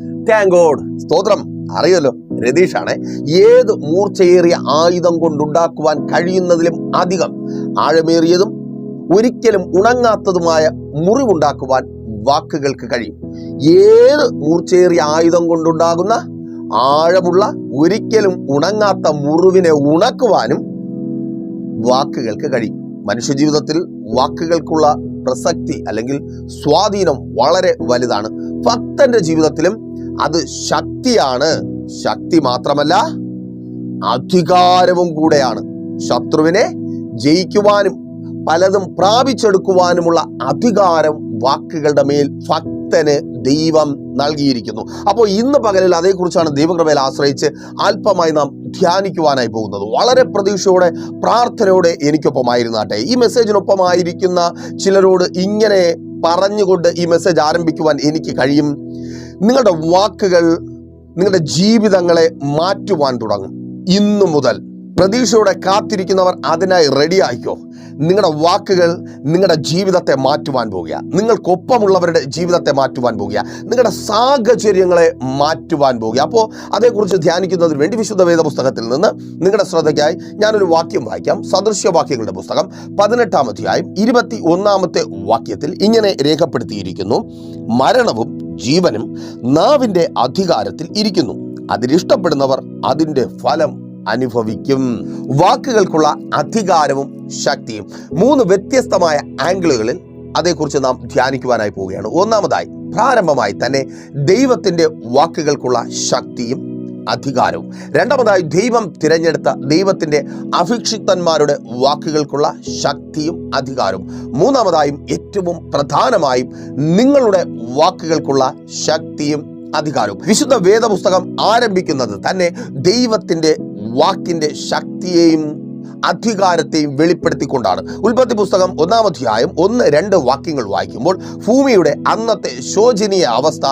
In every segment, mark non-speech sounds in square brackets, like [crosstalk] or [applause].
Thank സ്തോത്രം. അറിയല്ലോ രതീഷാണ് ഏത് മൂർച്ചയേറിയ ആയുധം കൊണ്ടുണ്ടാക്കുവാൻ കഴിയുന്നതിലും അധികം ആഴമേറിയതും ഒരിക്കലും ഉണങ്ങാത്തതുമായ മുറിവുണ്ടാക്കുവാൻ വാക്കുകൾക്ക് കഴിയും. ഏത് മൂർച്ചയേറിയ ആയുധം കൊണ്ടുണ്ടാകുന്ന ആഴമുള്ള ഒരിക്കലും ഉണങ്ങാത്ത മുറിവിനെ ഉണക്കുവാനും വാക്കുകൾക്ക് കഴിയും. മനുഷ്യജീവിതത്തിൽ വാക്കുകൾക്കുള്ള പ്രസക്തി അല്ലെങ്കിൽ സ്വാധീനം വളരെ വലുതാണ്. ഭക്തന്റെ ജീവിതത്തിലും അത് ശക്തിയാണ്. ശക്തി മാത്രമല്ല അധികാരവും കൂടെയാണ്. ശത്രുവിനെ ജയിക്കുവാനും പലതും പ്രാപിച്ചെടുക്കുവാനുമുള്ള അധികാരം വാക്കുകളുടെ മേൽ ഭക്തന് ദൈവം നൽകിയിരിക്കുന്നു. അപ്പോൾ ഇന്ന് പകലിൽ അതേക്കുറിച്ചാണ് ദൈവകൃപയിൽ ആശ്രയിച്ച് അല്പമായി നാം ധ്യാനിക്കുവാനായി പോകുന്നത്. വളരെ പ്രതീക്ഷയോടെ പ്രാർത്ഥനയോടെ എനിക്കൊപ്പമായിരുന്നാട്ടെ. ഈ മെസ്സേജിനൊപ്പമായിരിക്കുന്ന ചിലരോട് ഇങ്ങനെ പറഞ്ഞുകൊണ്ട് ഈ മെസ്സേജ് ആരംഭിക്കുവാൻ എനിക്ക് കഴിയും. നിങ്ങളുടെ വാക്കുകൾ നിങ്ങളുടെ ജീവിതങ്ങളെ മാറ്റുവാൻ തുടങ്ങും. ഇന്നു മുതൽ പ്രതീക്ഷയോടെ കാത്തിരിക്കുന്നവർ അതിനായി റെഡി ആയിക്കോ. നിങ്ങളുടെ വാക്കുകൾ നിങ്ങളുടെ ജീവിതത്തെ മാറ്റുവാൻ പോകുക. നിങ്ങൾക്കൊപ്പമുള്ളവരുടെ ജീവിതത്തെ മാറ്റുവാൻ പോകുക. നിങ്ങളുടെ സാഹചര്യങ്ങളെ മാറ്റുവാൻ പോകുക. അപ്പോൾ അതേക്കുറിച്ച് ധ്യാനിക്കുന്നതിന് വേണ്ടി വിശുദ്ധ വേദ പുസ്തകത്തിൽ നിന്ന് നിങ്ങളുടെ ശ്രദ്ധയ്ക്കായി ഞാനൊരു വാക്യം വായിക്കാം. സദൃശ്യവാക്യങ്ങളുടെ പുസ്തകം പതിനെട്ടാം അധ്യായം ഇരുപത്തി ഒന്നാമത്തെ വാക്യത്തിൽ ഇങ്ങനെ രേഖപ്പെടുത്തിയിരിക്കുന്നു. മരണവും ജീവനും നാവിന്റെ അധികാരത്തിൽ ഇരിക്കുന്നു. അതിലിഷ്ടപ്പെടുന്നവർ അതിന്റെ ഫലം അനുഭവിക്കും. വാക്കുകൾക്കുള്ള അധികാരവും ശക്തിയും. മൂന്ന് വ്യത്യസ്തമായ ആംഗിളുകളിൽ അതേക്കുറിച്ച് നാം ധ്യാനിക്കുവാനായി പോവുകയാണ്. ഒന്നാമതായി പ്രാരംഭമായി തന്നെ ദൈവത്തിന്റെ വാക്കുകൾക്കുള്ള ശക്തിയും അധികാരവും. രണ്ടാമതായി ദൈവം തിരഞ്ഞെടുത്ത ദൈവത്തിന്റെ അഭിക്ഷിക്തന്മാരുടെ വാക്കുകൾക്കുള്ള ശക്തിയും അധികാരവും. മൂന്നാമതായും ഏറ്റവും പ്രധാനമായും നിങ്ങളുടെ വാക്കുകൾക്കുള്ള ശക്തിയും അധികാരവും. വിശുദ്ധ വേദപുസ്തകം ആരംഭിക്കുന്നത് തന്നെ ദൈവത്തിന്റെ വാക്കിന്റെ ശക്തിയെയും അധികാരത്തെയും വെളിപ്പെടുത്തിക്കൊണ്ടാണ്. ഉൽപ്പത്തി പുസ്തകം ഒന്നാം അധ്യായം ഒന്ന് രണ്ട് വാക്യങ്ങൾ വായിക്കുമ്പോൾ ഭൂമിയുടെ അന്നത്തെ ശോചനീയ അവസ്ഥ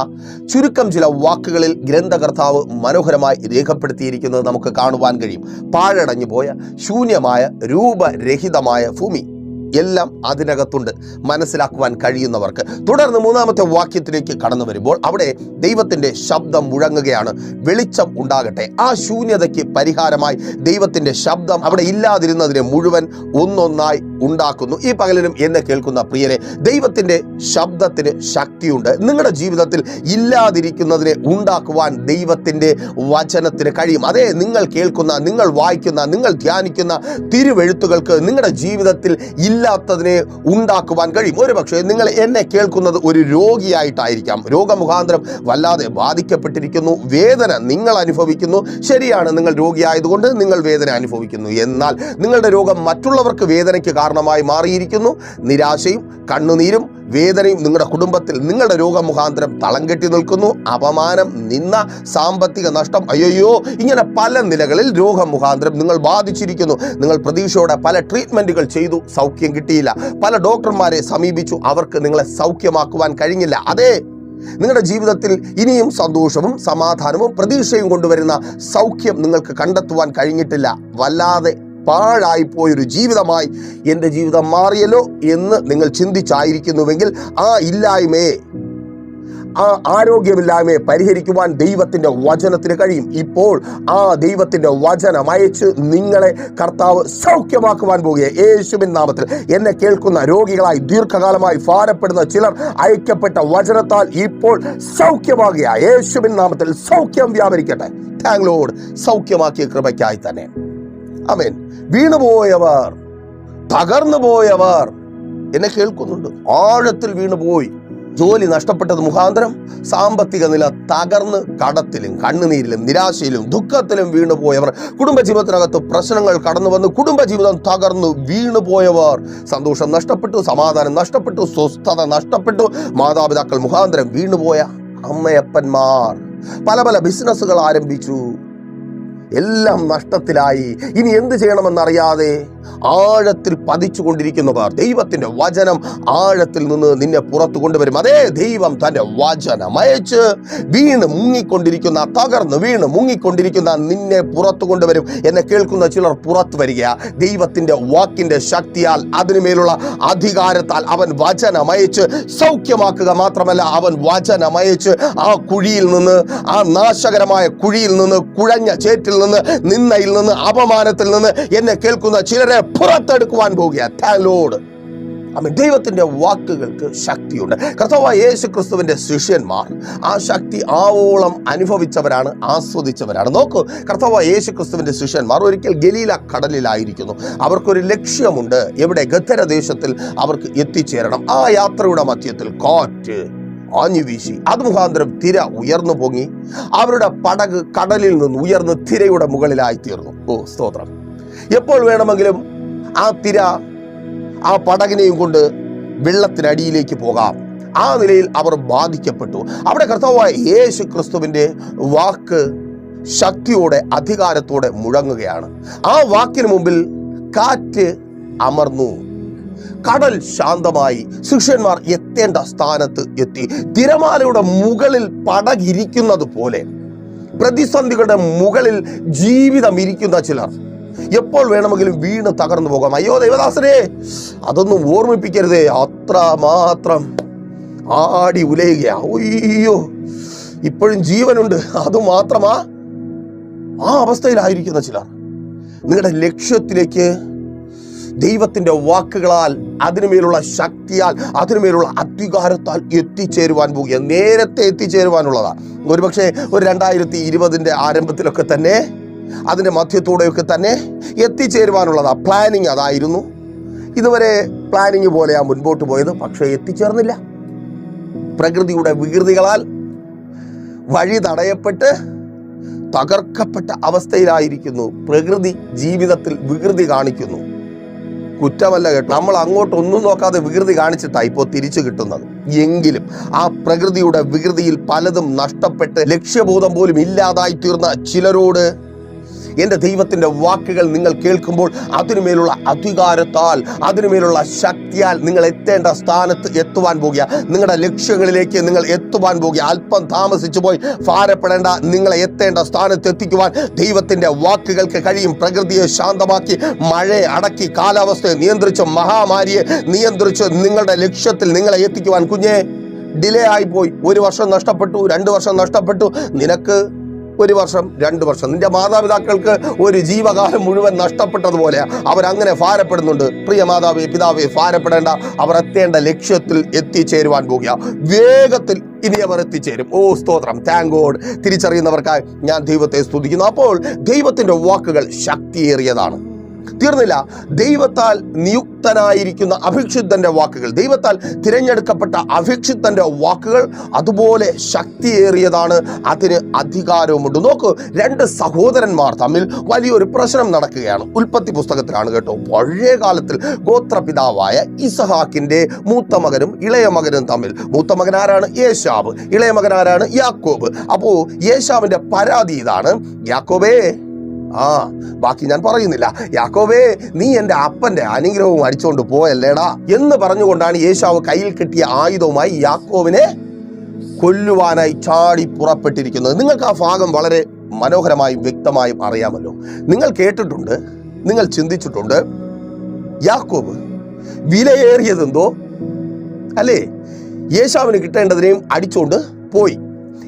ചുരുക്കം ചില വാക്കുകളിൽ ഗ്രന്ഥകർത്താവ് മനോഹരമായി രേഖപ്പെടുത്തിയിരിക്കുന്നത് നമുക്ക് കാണുവാൻ കഴിയും. പാഴടഞ്ഞു പോയ ശൂന്യമായ രൂപരഹിതമായ ഭൂമി. എല്ലാം അതിനകത്തുണ്ട്. മനസ്സിലാക്കുവാൻ കഴിയുന്നവർക്ക്. തുടർന്ന് മൂന്നാമത്തെ വാക്യത്തിലേക്ക് കടന്നു വരുമ്പോൾ അവിടെ ദൈവത്തിന്റെ ശബ്ദം മുഴങ്ങുകയാണ്. വെളിച്ചം ഉണ്ടാകട്ടെ. ആ ശൂന്യതയ്ക്ക് പരിഹാരമായി ദൈവത്തിന്റെ ശബ്ദം അവിടെ ഇല്ലാതിരുന്നതിനെ മുഴുവൻ ഒന്നൊന്നായി ഉണ്ടാക്കുന്നു. ഈ പകലിനും എന്നെ കേൾക്കുന്ന പ്രിയരെ ദൈവത്തിന്റെ ശബ്ദത്തിന് ശക്തിയുണ്ട്. നിങ്ങളുടെ ജീവിതത്തിൽ ഇല്ലാതിരിക്കുന്നതിനെ ഉണ്ടാക്കുവാൻ ദൈവത്തിന്റെ വചനത്തിന് കഴിയും. അതേ നിങ്ങൾ കേൾക്കുന്ന നിങ്ങൾ വായിക്കുന്ന നിങ്ങൾ ധ്യാനിക്കുന്ന തിരുവെഴുത്തുകൾക്ക് നിങ്ങളുടെ ജീവിതത്തിൽ ഇല്ലാത്തതിനെ ഉണ്ടാക്കുവാൻ കഴിയും. ഒരു പക്ഷേ നിങ്ങൾ എന്നെ കേൾക്കുന്നത് ഒരു രോഗിയായിട്ടായിരിക്കാം. രോഗമുഖാന്തരം വല്ലാതെ ബാധിക്കപ്പെട്ടിരിക്കുന്നു. വേദന നിങ്ങൾ അനുഭവിക്കുന്നു. ശരിയാണ് നിങ്ങൾ രോഗിയായതുകൊണ്ട് നിങ്ങൾ വേദന അനുഭവിക്കുന്നു. എന്നാൽ നിങ്ങളുടെ രോഗം മറ്റുള്ളവർക്ക് വേദനയ്ക്ക് കാരണമായി മാറിയിരിക്കുന്നു. നിരാശയും കണ്ണുനീരും വേദനയും നിങ്ങളുടെ കുടുംബത്തിൽ നിങ്ങളുടെ രോഗമുഖാന്തരം തളം കെട്ടി നിൽക്കുന്നു. അപമാനം നിന്ന സാമ്പത്തിക നഷ്ടം അയ്യോ ഇങ്ങനെ പല നിലകളിൽ രോഗമുഖാന്തരം നിങ്ങൾ ബാധിച്ചിരിക്കുന്നു. നിങ്ങൾ പ്രതീക്ഷയോടെ പല ട്രീറ്റ്മെന്റുകൾ ചെയ്തു സൗഖ്യം കിട്ടിയില്ല. പല ഡോക്ടർമാരെ സമീപിച്ചു അവർക്ക് നിങ്ങളെ സൗഖ്യമാക്കുവാൻ കഴിഞ്ഞില്ല. അതെ നിങ്ങളുടെ ജീവിതത്തിൽ ഇനിയും സന്തോഷവും സമാധാനവും പ്രതീക്ഷയും കൊണ്ടുവരുന്ന സൗഖ്യം നിങ്ങൾക്ക് കണ്ടെത്തുവാൻ കഴിഞ്ഞിട്ടില്ല. വല്ലാതെ പാഴായിപ്പോയൊരു ജീവിതമായി എന്റെ ജീവിതം മാറിയല്ലോ എന്ന് നിങ്ങൾ ചിന്തിച്ചായിരിക്കുന്നുവെങ്കിൽ ആ ഇല്ലായ്മയെ ആ ആരോഗ്യമില്ലായ്മയെ പരിഹരിക്കുവാൻ ദൈവത്തിന്റെ വചനത്തിന് കഴിയും. ഇപ്പോൾ ആ ദൈവത്തിന്റെ വചനം അയച്ച് നിങ്ങളെ കർത്താവ് സൗഖ്യമാക്കുവാൻ പോകുക. യേശുവിൻ നാമത്തിൽ എന്നെ കേൾക്കുന്ന രോഗികളായി ദീർഘകാലമായി ഭാരപ്പെടുന്ന ചിലർ അയക്കപ്പെട്ട വചനത്താൽ ഇപ്പോൾ സൗഖ്യമാകുക. യേശുവിൻ നാമത്തിൽ സൗഖ്യം വ്യാപരിക്കട്ടെ. Thank Lord. സൗഖ്യമാക്കിയ കൃപയ്ക്കായി തന്നെ. അമേൻ വീണുപോയവർ തകർന്നു പോയവർ എന്നെ കേൾക്കുന്നുണ്ട്. ആഴത്തിൽ വീണുപോയി. ജോലി നഷ്ടപ്പെട്ടത് മുഖാന്തരം. സാമ്പത്തിക നില തകർന്ന് കടത്തിലും കണ്ണുനീരിലും നിരാശയിലും ദുഃഖത്തിലും വീണുപോയവർ. കുടുംബജീവിതത്തിനകത്ത് പ്രശ്നങ്ങൾ കടന്നു വന്ന് കുടുംബജീവിതം തകർന്നു വീണുപോയവർ. സന്തോഷം നഷ്ടപ്പെട്ടു സമാധാനം നഷ്ടപ്പെട്ടു സ്വസ്ഥത നഷ്ടപ്പെട്ടു. മാതാപിതാക്കൾ മുഖാന്തരം വീണുപോയ അമ്മയപ്പന്മാർ. പല പല ബിസിനസ്സുകൾ ആരംഭിച്ചു. എല്ലാം നഷ്ടത്തിലായി. ഇനി എന്ത് ചെയ്യണമെന്നറിയാതെ ആഴത്തിൽ പതിച്ചു കൊണ്ടിരിക്കുന്നവർ ദൈവത്തിന്റെ വചനം ആഴത്തിൽ നിന്ന് നിന്നെ പുറത്തു കൊണ്ടുവരും. അതേ ദൈവം തന്റെ വചനം അയച്ച് വീണ് മുങ്ങിക്കൊണ്ടിരിക്കുന്ന തകർന്ന് വീണ് മുങ്ങിക്കൊണ്ടിരിക്കുന്ന നിന്നെ പുറത്തു കൊണ്ടുവരും എന്നെ കേൾക്കുന്ന ചിലർ പുറത്തു വരിക ദൈവത്തിന്റെ വാക്കിന്റെ ശക്തിയാൽ അതിനുമേലുള്ള അധികാരത്താൽ അവൻ വചനം അയച്ച് സൗഖ്യമാക്കുക മാത്രമല്ല അവൻ വചനം അയച്ച് ആ കുഴിയിൽ നിന്ന് ആ നാശകരമായ കുഴിയിൽ നിന്ന് കുഴഞ്ഞ ചേറ്റിൽ നിന്ന് നിന്നയിൽ നിന്ന് അപമാനത്തിൽ നിന്ന് എന്നെ കേൾക്കുന്ന ചിലരെ പുറത്തെടുക്കുവാൻ പോവുക താലോട് അമ്മ ദൈവത്തിന്റെ വാക്കുകൾക്ക് ശക്തിയുണ്ട്. കർത്താവ് യേശു ക്രിസ്തുവിന്റെ ശിഷ്യന്മാർ ആ ശക്തി ആവോളം അനുഭവിച്ചവരാണ് ആസ്വദിച്ചവരാണ്. നോക്കൂ കർത്താവ് യേശു ക്രിസ്തുവിന്റെ ശിഷ്യന്മാർ ഒരിക്കൽ ഗലീല കടലിലായിരിക്കുന്നു. അവർക്കൊരു ലക്ഷ്യമുണ്ട്. എവിടെ? ഗദ്ധര ദേശത്തിൽ അവർക്ക് എത്തിച്ചേരണം. ആ യാത്രയുടെ മധ്യത്തിൽ കാറ്റ് ആഞ്ഞു വീശി. അത് മുഖാന്തരം തിര ഉയർന്നു പൊങ്ങി. അവരുടെ പടക് കടലിൽ നിന്ന് ഉയർന്ന് തിരയുടെ മുകളിലായി തീർന്നു. ഓ സ്തോത്രം. എപ്പോൾ വേണമെങ്കിലും ആ തിര ആ പടകിനെയും കൊണ്ട് വെള്ളത്തിനടിയിലേക്ക് പോകാം. ആ നിലയിൽ അവർ ബാധിക്കപ്പെട്ടു. അവിടെ കർത്താവായ യേശു ക്രിസ്തുവിന്റെ വാക്ക് ശക്തിയോടെ അധികാരത്തോടെ മുഴങ്ങുകയാണ്. ആ വാക്കിന് മുമ്പിൽ കാറ്റ് അമർന്നു. കടൽ ശാന്തമായി. ശിഷ്യന്മാർ എത്തേണ്ട സ്ഥാനത്ത് എത്തി. തിരമാലയുടെ മുകളിൽ പടകിരിക്കുന്നത് പോലെ പ്രതിസന്ധികളുടെ മുകളിൽ ജീവിതം ഇരിക്കുന്ന ചിലർ. എപ്പോൾ വേണമെങ്കിലും വീണ് തകർന്നു പോകാം. അയ്യോ ദൈവദാസനെ അതൊന്നും ഓർമ്മിപ്പിക്കരുതേ. അത്ര മാത്രം ആടി ഉലയുക അയ്യോ ഇപ്പോഴും ജീവനുണ്ട്. അതുമാത്രമാ ആ അവസ്ഥയിലായിരിക്കുന്ന ചിലർ. നിങ്ങളുടെ ലക്ഷ്യത്തിലേക്ക് ദൈവത്തിന്റെ വാക്കുകളാൽ അതിനുമേലുള്ള ശക്തിയാൽ അതിനുമേലുള്ള അധികാരത്താൽ എത്തിച്ചേരുവാൻ പോകുക. നേരത്തെ എത്തിച്ചേരുവാനുള്ളതാ. ഒരുപക്ഷെ ഒരു രണ്ടായിരത്തി ഇരുപതിന്റെ ആരംഭത്തിലൊക്കെ തന്നെ അതിന്റെ മധ്യത്തോടെയൊക്കെ തന്നെ എത്തിച്ചേരുവാനുള്ളതാ. പ്ലാനിങ് അതായിരുന്നു. ഇതുവരെ പ്ലാനിങ് പോലെയാ മുൻപോട്ട് പോയത് പക്ഷേ എത്തിച്ചേർന്നില്ല. പ്രകൃതിയുടെ വികൃതികളാൽ വഴി തടയപ്പെട്ട് തകർക്കപ്പെട്ട അവസ്ഥയിലായിരിക്കുന്നു. പ്രകൃതി ജീവിതത്തിൽ വികൃതി കാണിക്കുന്നു. കുറ്റമല്ല കേട്ടോ. നമ്മൾ അങ്ങോട്ടൊന്നും നോക്കാതെ വികൃതി കാണിച്ചിട്ടാണ് ഇപ്പോൾ തിരിച്ചു കിട്ടുന്നത്. എങ്കിലും ആ പ്രകൃതിയുടെ വികൃതിയിൽ പലതും നഷ്ടപ്പെട്ട് ലക്ഷ്യബോധം പോലും ഇല്ലാതായി തീർന്ന ചിലരോട് എന്റെ ദൈവത്തിന്റെ വാക്കുകൾ നിങ്ങൾ കേൾക്കുമ്പോൾ അതിനുമേലുള്ള അധികാരത്താൽ അതിനുമേലുള്ള ശക്തിയാൽ നിങ്ങൾ എത്തേണ്ട സ്ഥാനത്ത് എത്തുവാൻ പോകുക. നിങ്ങളുടെ ലക്ഷ്യങ്ങളിലേക്ക് നിങ്ങൾ എത്തുവാൻ പോകുക. അല്പം താമസിച്ചു പോയി ഭാരപ്പെടേണ്ട. നിങ്ങളെ എത്തേണ്ട സ്ഥാനത്ത് എത്തിക്കുവാൻ ദൈവത്തിന്റെ വാക്കുകൾക്ക് കഴിയും. പ്രകൃതിയെ ശാന്തമാക്കി മഴയെ അടക്കി കാലാവസ്ഥയെ നിയന്ത്രിച്ച് മഹാമാരിയെ നിയന്ത്രിച്ച് നിങ്ങളുടെ ലക്ഷ്യത്തിൽ നിങ്ങളെ എത്തിക്കുവാൻ കുഞ്ഞെ ഡിലേ ആയിപ്പോയി ഒരു വർഷം നഷ്ടപ്പെട്ടു രണ്ട് വർഷം നഷ്ടപ്പെട്ടു. നിനക്ക് ഒരു വർഷം രണ്ട് വർഷം. നിന്റെ മാതാപിതാക്കൾക്ക് ഒരു ജീവകാലം മുഴുവൻ നഷ്ടപ്പെട്ടതുപോലെ അവരങ്ങനെ ഭാരപ്പെടുന്നുണ്ട്. പ്രിയ മാതാവേ പിതാവേ ഭാരപ്പെടേണ്ട. അവർ എത്തേണ്ട ലക്ഷ്യത്തിൽ എത്തിച്ചേരുവാൻ പോകുക. വേഗത്തിൽ ഇനി അവർ എത്തിച്ചേരും. ഓ സ്തോത്രം. താങ്ക് ഗോഡ് തിരിച്ചറിയുന്നവർക്കായി ഞാൻ ദൈവത്തെ സ്തുതിക്കുന്നു. അപ്പോൾ ദൈവത്തിന്റെ വാക്കുകൾ ശക്തിയേറിയതാണ്. തീർന്നില്ല. ദൈവത്താൽ നിയുക്തനായിരിക്കുന്ന അഭിക്ഷിദ്ധന്റെ വാക്കുകൾ ദൈവത്താൽ തിരഞ്ഞെടുക്കപ്പെട്ട അഭിക്ഷിദ്ധന്റെ വാക്കുകൾ അതുപോലെ ശക്തിയേറിയതാണ്. അതിന് അധികാരവുമുണ്ട്. നോക്ക് രണ്ട് സഹോദരന്മാർ തമ്മിൽ വലിയൊരു പ്രശ്നം നടക്കുകയാണ്. ഉൽപ്പത്തി പുസ്തകത്തിലാണ് കേട്ടോ. പഴയ കാലത്തിൽ ഗോത്രപിതാവായ ഇസഹാക്കിന്റെ മൂത്ത മകനും ഇളയ മകനും തമ്മിൽ. മൂത്ത മകൻ ആരാണ്? യേശാവ് ഇളയ മകൻ ആരാണ്? യാക്കോബ്. അപ്പോൾ യേശാവിന്റെ പരാതി ഇതാണ്. യാക്കോബേ ആ ബാക്കി ഞാൻ പറയുന്നില്ല. യാക്കോബേ നീ എന്റെ അപ്പന്റെ അനുഗ്രഹവും അടിച്ചുകൊണ്ട് പോയല്ലേടാ എന്ന് പറഞ്ഞുകൊണ്ടാണ് യേശാവ് കയ്യിൽ കിട്ടിയ ആയുധവുമായി യാക്കോവിനെ കൊല്ലുവാനായി ചാടി പുറപ്പെട്ടിരിക്കുന്നത്. നിങ്ങൾക്ക് ആ ഭാഗം വളരെ മനോഹരമായും വ്യക്തമായും അറിയാമല്ലോ. നിങ്ങൾ കേട്ടിട്ടുണ്ട് നിങ്ങൾ ചിന്തിച്ചിട്ടുണ്ട് യാക്കോബ് വിലയേറിയതെന്തോ? അല്ലേ? യേശാവിന് കിട്ടേണ്ടതിനെയും അടിച്ചുകൊണ്ട് പോയി.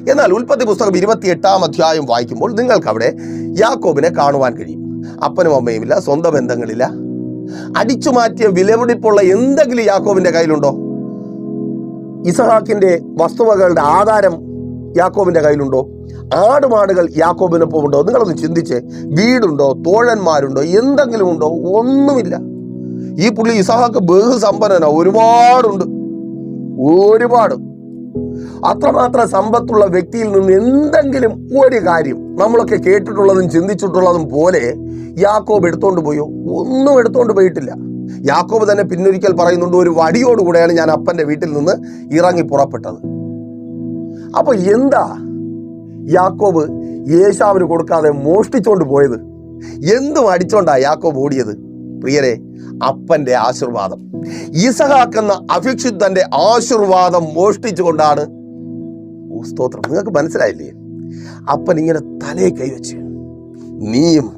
എന്നാൽ ഉൽപ്പത്തി പുസ്തകം ഇരുപത്തി എട്ടാം അധ്യായം വായിക്കുമ്പോൾ നിങ്ങൾക്കവിടെ യാക്കോബിനെ കാണുവാൻ കഴിയും. അപ്പനും അമ്മയുമില്ല സ്വന്തം ബന്ധങ്ങളില്ല. അടിച്ചു മാറ്റിയ വിലപിടിപ്പുള്ള എന്തെങ്കിലും യാക്കോബിന്റെ കയ്യിലുണ്ടോ? ഇസഹാക്കിന്റെ വസ്തുവകളുടെ ആധാരം യാക്കോബിന്റെ കയ്യിലുണ്ടോ? ആടുമാടുകൾ യാക്കോബിനൊപ്പം ഉണ്ടോ? നിങ്ങളൊന്ന് ചിന്തിച്ച്. വീടുണ്ടോ? തോഴന്മാരുണ്ടോ? എന്തെങ്കിലും ഉണ്ടോ? ഒന്നുമില്ല. ഈ പുള്ളി ഇസഹാക്ക് ബഹുസമ്പന്നന. ഒരുപാടുണ്ട്. ഒരുപാട്. അത്രമാത്രം സമ്പത്തുള്ള വ്യക്തിയിൽ നിന്ന് എന്തെങ്കിലും ഒരു കാര്യം നമ്മളൊക്കെ കേട്ടിട്ടുള്ളതും ചിന്തിച്ചിട്ടുള്ളതും പോലെ യാക്കോബ് എടുത്തോണ്ട് പോയോ? ഒന്നും എടുത്തോണ്ട് പോയിട്ടില്ല. യാക്കോബ് തന്നെ പിന്നൊരിക്കൽ പറയുന്നുണ്ട് ഒരു വടിയോടുകൂടെയാണ് ഞാൻ അപ്പന്റെ വീട്ടിൽ നിന്ന് ഇറങ്ങി പുറപ്പെട്ടത്. അപ്പൊ എന്താ യാക്കോബ് യേശാവിന് കൊടുക്കാതെ മോഷ്ടിച്ചോണ്ട് പോയത്? എന്തും അടിച്ചോണ്ടാ യാക്കോബ് ഓടിയത്? പ്രിയരെ അപ്പന്റെ ആശീർവാദം. ഇസഹാക്കെന്ന അഭിക്ഷിത്തന്റെ ആശീർവാദം മോഷ്ടിച്ചുകൊണ്ടാണ് സ്തോത്രം. നിങ്ങൾക്ക് മനസ്സിലായില്ലേ? അപ്പൻ ഇങ്ങനെ തലയെ കൈവച്ച് നീയും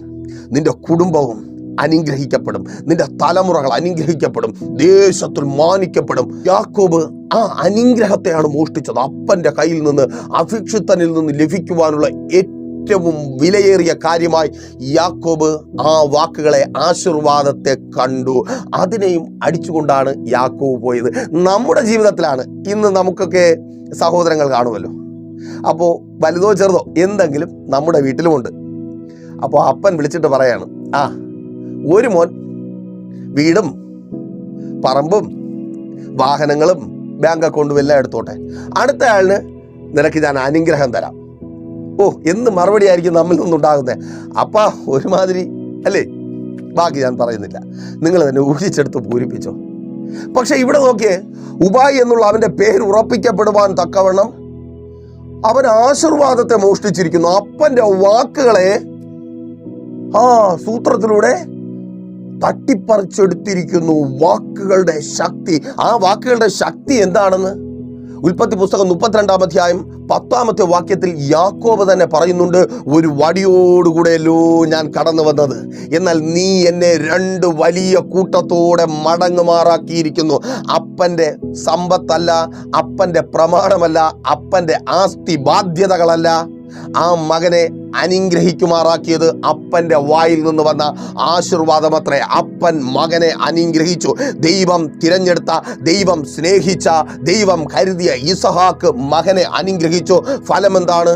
നിന്റെ കുടുംബവും അനുഗ്രഹിക്കപ്പെടും. നിന്റെ തലമുറകൾ അനുഗ്രഹിക്കപ്പെടും. ദേശത്തിൽ മാനിക്കപ്പെടും. യാക്കോബ് ആ അനുഗ്രഹത്തെയാണ് മോഷ്ടിച്ചത്. അപ്പന്റെ കയ്യിൽ നിന്ന് അഭിക്ഷിത്തനിൽ നിന്ന് ലഭിക്കുവാനുള്ള ഏറ്റവും വിലയേറിയ കാര്യമായി യാക്കോബ് ആ വാക്കുകളെ ആശീർവാദത്തെ കണ്ടു. അതിനെയും അടിച്ചുകൊണ്ടാണ് യാക്കോബ് പോയത്. നമ്മുടെ ജീവിതത്തിലാണ് ഇന്ന് നമുക്കൊക്കെ സഹോദരങ്ങൾ കാണുമല്ലോ. അപ്പോൾ വലുതോ ചെറുതോ എന്തെങ്കിലും നമ്മുടെ വീട്ടിലുമുണ്ട്. അപ്പോൾ അപ്പൻ വിളിച്ചിട്ട് പറയാണ് ആ ഒരു മോൻ വീടും പറമ്പും വാഹനങ്ങളും ബാങ്ക് അക്കൗണ്ടും എല്ലാം എടുത്തോട്ടെ. അടുത്ത ആളിന് നിനക്ക് ഞാൻ അനുഗ്രഹം തരാം. ഓ എന്ത് മറുപടി ആയിരിക്കും നമ്മിൽ നിന്നുണ്ടാകുന്നത്. അപ്പാ ഒരുമാതിരി അല്ലേ? ബാക്കി ഞാൻ പറയുന്നില്ല. നിങ്ങൾ തന്നെ ഊഹിച്ചെടുത്ത് പൂരിപ്പിച്ചോ. പക്ഷെ ഇവിടെ നോക്കിയേ ഉബായി എന്നുള്ള അവന്റെ പേര് ഉറപ്പിക്കപ്പെടുവാൻ തക്കവണ്ണം അവൻ ആശീർവാദത്തെ മോഷ്ടിച്ചിരിക്കുന്നു. അപ്പന്റെ വാക്കുകളെ ആ സൂത്രത്തിലൂടെ തട്ടിപ്പറിച്ചെടുത്തിരിക്കുന്നു. വാക്കുകളുടെ ശക്തി. ആ വാക്കുകളുടെ ശക്തി എന്താണെന്ന്? ഉൽപ്പത്തി പുസ്തകം മുപ്പത്തിരണ്ടാം അധ്യായം പത്താമത്തെ വാക്യത്തിൽ യാക്കോബ് തന്നെ പറയുന്നുണ്ട് ഒരു വടിയോടുകൂടെയല്ലോ ഞാൻ കടന്നു വന്നത്. എന്നാൽ നീ എന്നെ രണ്ട് വലിയ കൂട്ടത്തോടെ മടങ്ങുമാറാക്കിയിരിക്കുന്നു. അപ്പന്റെ സമ്പത്തല്ല അപ്പന്റെ പ്രമാണമല്ല അപ്പന്റെ ആസ്തി ബാധ്യതകളല്ല ആ മകനെ അനുഗ്രഹിക്കുമാറാക്കിയത് അപ്പന്റെ വായിൽ നിന്ന് വന്ന ആശീർവാദമത്രേ. അപ്പൻ മകനെ അനുഗ്രഹിച്ചു. ദൈവം തിരഞ്ഞെടുത്ത ദൈവം സ്നേഹിച്ച ദൈവം കരുതിയ ഇസഹാക്ക് മകനെ അനുഗ്രഹിച്ചു. ഫലമെന്താണ്?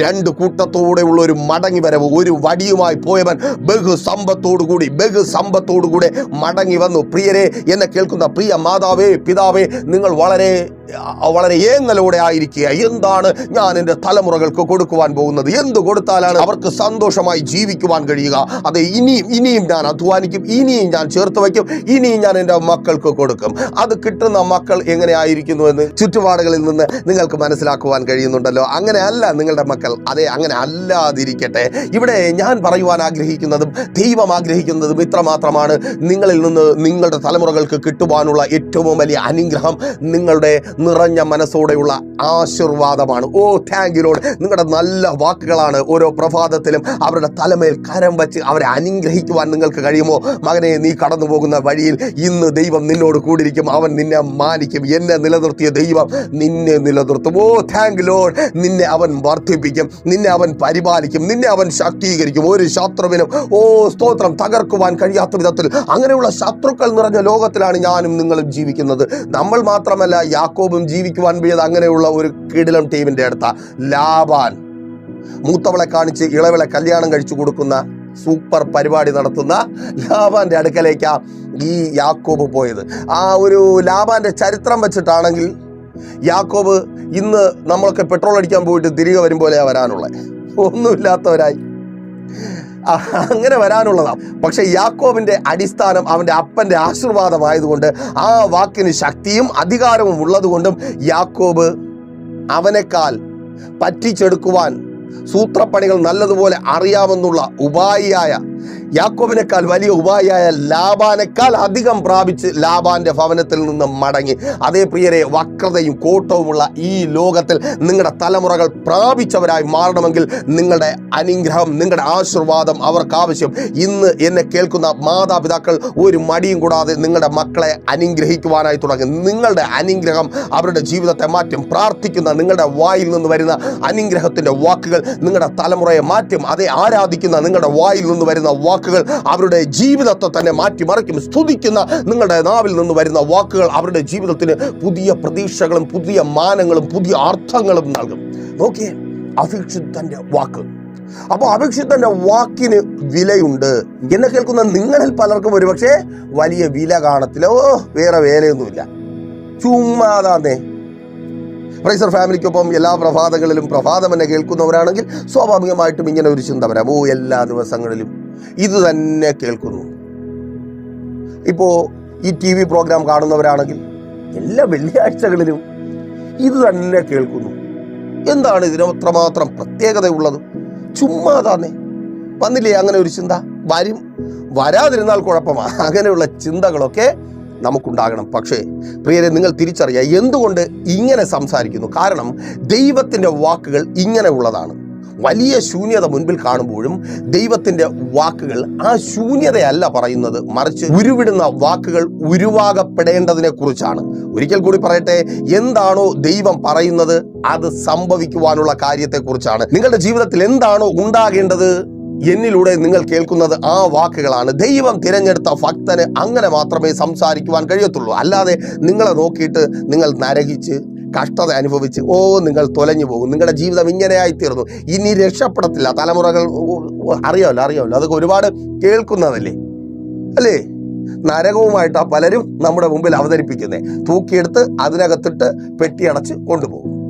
രണ്ട് കൂട്ടത്തോടെയുള്ള ഒരു മടങ്ങി വരവ് ഒരു വടിയുമായി പോയവൻ ബഹു സമ്പത്തോടുകൂടി ബഹു സമ്പത്തോടുകൂടെ മടങ്ങി വന്നു. പ്രിയരെ എന്നെ കേൾക്കുന്ന പ്രിയ മാതാവേ പിതാവേ നിങ്ങൾ വളരെ വളരെ ഏങ്ങലോടെ ആയിരിക്കുക. എന്താണ് ഞാൻ എന്റെ തലമുറകൾക്ക് കൊടുക്കുവാൻ പോകുന്നത്? എന്ത് കൊടുത്താലാണ് അവർക്ക് സന്തോഷമായി ജീവിക്കുവാൻ കഴിയുക. അത് ഇനിയും ഇനിയും ഞാൻ അധ്വാനിക്കും ഇനിയും ഞാൻ ചേർത്ത് വയ്ക്കും ഇനിയും ഞാൻ എന്റെ മക്കൾക്ക് കൊടുക്കും. അത് കിട്ടുന്ന മക്കൾ എങ്ങനെയായിരിക്കുന്നു എന്ന് ചുറ്റുപാടുകളിൽ നിന്ന് നിങ്ങൾക്ക് മനസ്സിലാക്കുവാൻ കഴിയുന്നുണ്ടല്ലോ. അങ്ങനെ അല്ല നിങ്ങളുടെ മക്കൾ. അതെ അങ്ങനെ അല്ലാതിരിക്കട്ടെ. ഇവിടെ ഞാൻ പറയുവാൻ ആഗ്രഹിക്കുന്നതും ദൈവം ആഗ്രഹിക്കുന്നതും ഇത്രമാത്രമാണ് നിങ്ങളിൽ നിന്ന് നിങ്ങളുടെ തലമുറകൾക്ക് കിട്ടുവാനുള്ള ഏറ്റവും വലിയ അനുഗ്രഹം നിങ്ങളുടെ നിറഞ്ഞ മനസ്സോടെയുള്ള ആശീർവാദമാണ്. ഓ താങ്ക് യു ലോഡ് നിങ്ങളുടെ നല്ല വാക്കുകളാണ് ഓരോ പ്രഭാതത്തിലും അവരുടെ തലമേൽ കരം വച്ച് അവരെ അനുഗ്രഹിക്കുവാൻ നിങ്ങൾക്ക് കഴിയുമോ? മകനെ നീ കടന്നു പോകുന്ന വഴിയിൽ ഇന്ന് ദൈവം നിന്നോട് കൂടിയിരിക്കും. അവൻ നിന്നെ മാനിക്കും. എന്നെ നിലനിർത്തിയ ദൈവം നിന്നെ നിലനിർത്തും. ഓ താങ്ക് ലോഡ് നിന്നെ അവൻ വർദ്ധിപ്പിക്കും. നിന്നെ അവൻ പരിപാലിക്കും. നിന്നെ അവൻ ശാക്തീകരിക്കും. ഒരു ശത്രുവിനും ഓ സ്തോത്രം തകർക്കുവാൻ കഴിയാത്ത വിധത്തിൽ അങ്ങനെയുള്ള ശത്രുക്കൾ നിറഞ്ഞ ലോകത്തിലാണ് ഞാനും നിങ്ങളും ജീവിക്കുന്നത്. നമ്മൾ മാത്രമല്ല യാക്കോബും ജീവിക്കുവാൻ പോയത് അങ്ങനെയുള്ള ഒരു കിടിലം ടീമിന്റെ അടുത്ത ലാബാൻ. മൂത്തവളെ കാണിച്ച് ഇളവളെ കല്യാണം കഴിച്ചു കൊടുക്കുന്ന സൂപ്പർ പരിപാടി നടത്തുന്ന ലാബാന്റെ അടുക്കലേക്കാ ഈ യാക്കോബ് പോയത്. ആ ഒരു ലാബാന്റെ ചരിത്രം വെച്ചിട്ടാണെങ്കിൽ യാക്കോബ് ഇന്ന് നമ്മളൊക്കെ പെട്രോൾ അടിക്കാൻ പോയിട്ട് തിരികെ വരും വരാനുള്ളത് ഒന്നുമില്ലാത്തവരായി. അങ്ങനെ വരാനുള്ളതാ. പക്ഷെ യാക്കോബിന്റെ അടിസ്ഥാനം അവന്റെ അപ്പന്റെ ആശീർവാദമായതുകൊണ്ട് ആ വാക്കിന് ശക്തിയും അധികാരവും ഉള്ളതുകൊണ്ടും യാക്കോബ് അവനേക്കാൾ പറ്റിച്ചെടുക്കുവാൻ സൂത്രപ്പണികൾ നല്ലതുപോലെ അറിയാമെന്നുള്ള ഉപായിയായ യാക്കോബിനേക്കാൾ വലിയ ഉപായിയായ ലാബാനേക്കാൾ അധികം പ്രാപിച്ച് ലാബാന്റെ ഭവനത്തിൽ നിന്ന് മടങ്ങി. അതേ പ്രിയരെ വക്രതയും കോട്ടവുമുള്ള ഈ ലോകത്തിൽ നിങ്ങളുടെ തലമുറകൾ പ്രാപിച്ചവരായി മാറണമെങ്കിൽ നിങ്ങളുടെ അനുഗ്രഹം നിങ്ങളുടെ ആശീർവാദം അവർക്ക് ആവശ്യം. ഇന്ന് എന്നെ കേൾക്കുന്ന മാതാപിതാക്കൾ ഒരു മടിയും കൂടാതെ നിങ്ങളുടെ മക്കളെ അനുഗ്രഹിക്കുവാനായി തുടങ്ങി. നിങ്ങളുടെ അനുഗ്രഹം അവരുടെ ജീവിതത്തെ മാറ്റും. പ്രാർത്ഥിക്കുന്ന നിങ്ങളുടെ വായിൽ നിന്ന് വരുന്ന അനുഗ്രഹത്തിന്റെ വാക്കുകൾ നിങ്ങളുടെ തലമുറയെ മാറ്റും. അതേ ആരാധിക്കുന്ന നിങ്ങളുടെ വായിൽ നിന്ന് വരുന്ന വാക്കുകൾ അവരുടെ ജീവിതത്തെ തന്നെ മാറ്റിമറിക്കും. സ്തുതിക്കുന്ന നിങ്ങളുടെ നാവിൽ നിന്ന് വരുന്ന വാക്കുകൾ അവരുടെ ജീവിതത്തിന് പുതിയ പ്രതീക്ഷകളും പുതിയ മാനങ്ങളും പുതിയ അർത്ഥങ്ങളും നൽകും. നോക്കിയേ അഭിക്ഷിതന്റെ വാക്ക്. അപ്പോൾ അഭിക്ഷിതന്റെ വാക്കിന് വിലയുണ്ട്. എന്നെ കേൾക്കുന്ന നിങ്ങളിൽ പലർക്കും ഒരുപക്ഷെ വലിയ വില കാണത്തില്ല. ഓ വേറെ വേലയൊന്നുമില്ല. ചുമ്മാതാന്നേ. പ്രൈസർ ഫാമിലിക്കൊപ്പം എല്ലാ പ്രഭാതങ്ങളിലും പ്രഭാതം എന്നെ കേൾക്കുന്നവരാണെങ്കിൽ സ്വാഭാവികമായിട്ടും ഇങ്ങനെ ഒരു ചിന്ത വരാം. ഓ എല്ലാ ദിവസങ്ങളിലും ഇത് തന്നെ കേൾക്കുന്നു. ഇപ്പോൾ ഈ ടി വി പ്രോഗ്രാം കാണുന്നവരാണെങ്കിൽ എല്ലാ വെള്ളിയാഴ്ചകളിലും ഇത് തന്നെ കേൾക്കുന്നു. എന്താണ് ഇതിന് അത്രമാത്രം പ്രത്യേകതയുള്ളത്? ചുമ്മാ തന്നെ വന്നില്ലേ അങ്ങനെ ഒരു ചിന്ത? വരും. വരാതിരുന്നാൽ കുഴപ്പമാണ് അങ്ങനെയുള്ള ചിന്തകളൊക്കെ നമുക്കുണ്ടാകണം. പക്ഷേ പ്രിയരെ നിങ്ങൾ തിരിച്ചറിയുക എന്തുകൊണ്ട് ഇങ്ങനെ സംസാരിക്കുന്നു? കാരണം ദൈവത്തിന്റെ വാക്കുകൾ ഇങ്ങനെ ഉള്ളതാണ്. വലിയ ശൂന്യത മുൻപിൽ കാണുമ്പോഴും ദൈവത്തിന്റെ വാക്കുകൾ ആ ശൂന്യതയല്ല പറയുന്നത്. മറിച്ച് ഉരുവിടുന്ന വാക്കുകൾ ഉരുവാകപ്പെടേണ്ടതിനെ കുറിച്ചാണ്. ഒരിക്കൽ കൂടി പറയട്ടെ എന്താണോ ദൈവം പറയുന്നത് അത് സംഭവിക്കുവാനുള്ള കാര്യത്തെക്കുറിച്ചാണ് നിങ്ങളുടെ ജീവിതത്തിൽ എന്താണോ ഉണ്ടാകേണ്ടത് എന്നിലൂടെ നിങ്ങൾ കേൾക്കുന്നത് ആ വാക്കുകളാണ്. ദൈവം തിരഞ്ഞെടുത്ത ഭക്തന് അങ്ങനെ മാത്രമേ സംസാരിക്കുവാൻ കഴിയത്തുള്ളൂ. അല്ലാതെ നിങ്ങളെ നോക്കിയിട്ട് നിങ്ങൾ നരകിച്ച് കഷ്ടത അനുഭവിച്ച് ഓ നിങ്ങൾ തൊലഞ്ഞു പോകും. നിങ്ങളുടെ ജീവിതം ഇങ്ങനെയായി തീർന്നു ഇനി രക്ഷപ്പെടത്തില്ല. തലമുറകൾ അറിയാമല്ലോ അറിയാമല്ലോ. അതൊക്കെ ഒരുപാട് കേൾക്കുന്നതല്ലേ? അല്ലേ? നരകവുമായിട്ടാണ് പലരും നമ്മുടെ മുമ്പിൽ അവതരിപ്പിക്കുന്നത് തൂക്കിയെടുത്ത് അതിനകത്തിട്ട് പെട്ടിയടച്ച് കൊണ്ടുപോകും.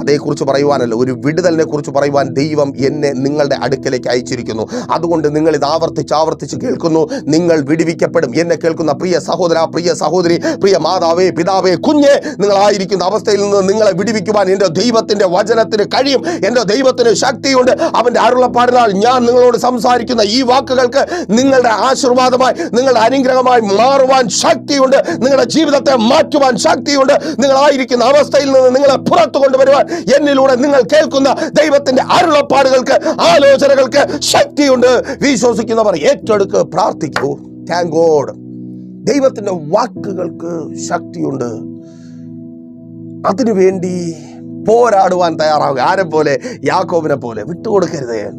അതേക്കുറിച്ച് പറയുവാനല്ല ഒരു വിടുതലിനെ കുറിച്ച് പറയുവാൻ ദൈവം എന്നെ നിങ്ങളുടെ അടുക്കലേക്ക് അയച്ചിരിക്കുന്നു. അതുകൊണ്ട് നിങ്ങൾ ഇത് ആവർത്തിച്ച് ആവർത്തിച്ച് കേൾക്കുന്നു. നിങ്ങൾ വിടിവിക്കപ്പെടും. എന്നെ കേൾക്കുന്ന പ്രിയ സഹോദര പ്രിയ സഹോദരി പ്രിയ മാതാവേ പിതാവേ കുഞ്ഞെ നിങ്ങളായിരിക്കുന്ന അവസ്ഥയിൽ നിന്ന് നിങ്ങളെ വിടുവിക്കുവാൻ എന്റെ ദൈവത്തിന്റെ വചനത്തിന് കഴിയും. എന്റെ ദൈവത്തിന് ശക്തിയുണ്ട്. അവന്റെ അരുളപ്പാടിനാൽ ഞാൻ നിങ്ങളോട് സംസാരിക്കുന്ന ഈ വാക്കുകൾക്ക് നിങ്ങളുടെ ആശീർവാദമായി നിങ്ങളുടെ അനുഗ്രഹമായി മാറുവാൻ ശക്തിയുണ്ട്. നിങ്ങളുടെ ജീവിതത്തെ മാറ്റുവാൻ ശക്തിയുണ്ട്. നിങ്ങളായിരിക്കുന്ന അവസ്ഥയിൽ നിന്ന് നിങ്ങളെ പുറത്തു കൊണ്ടുവരുവാൻ എന്നിലൂടെ നിങ്ങൾ കേൾക്കുന്ന ദൈവത്തിന്റെ അരുളപ്പാടുകൾക്ക് ആലോചനകൾക്ക് ശക്തിയുണ്ട്. വിശ്വസിക്കുന്നവർ ഏറ്റെടുക്ക് പ്രാർത്ഥിക്കൂ. താങ്ക് ഗോഡ് ദൈവത്തിന്റെ വാക്കുകൾക്ക് ശക്തിയുണ്ട്. അതിനുവേണ്ടി പോരാടുവാൻ തയ്യാറാവുക. ആരെ പോലെ? യാക്കോബിനെ പോലെ. വിട്ടുകൊടുക്കരുത്.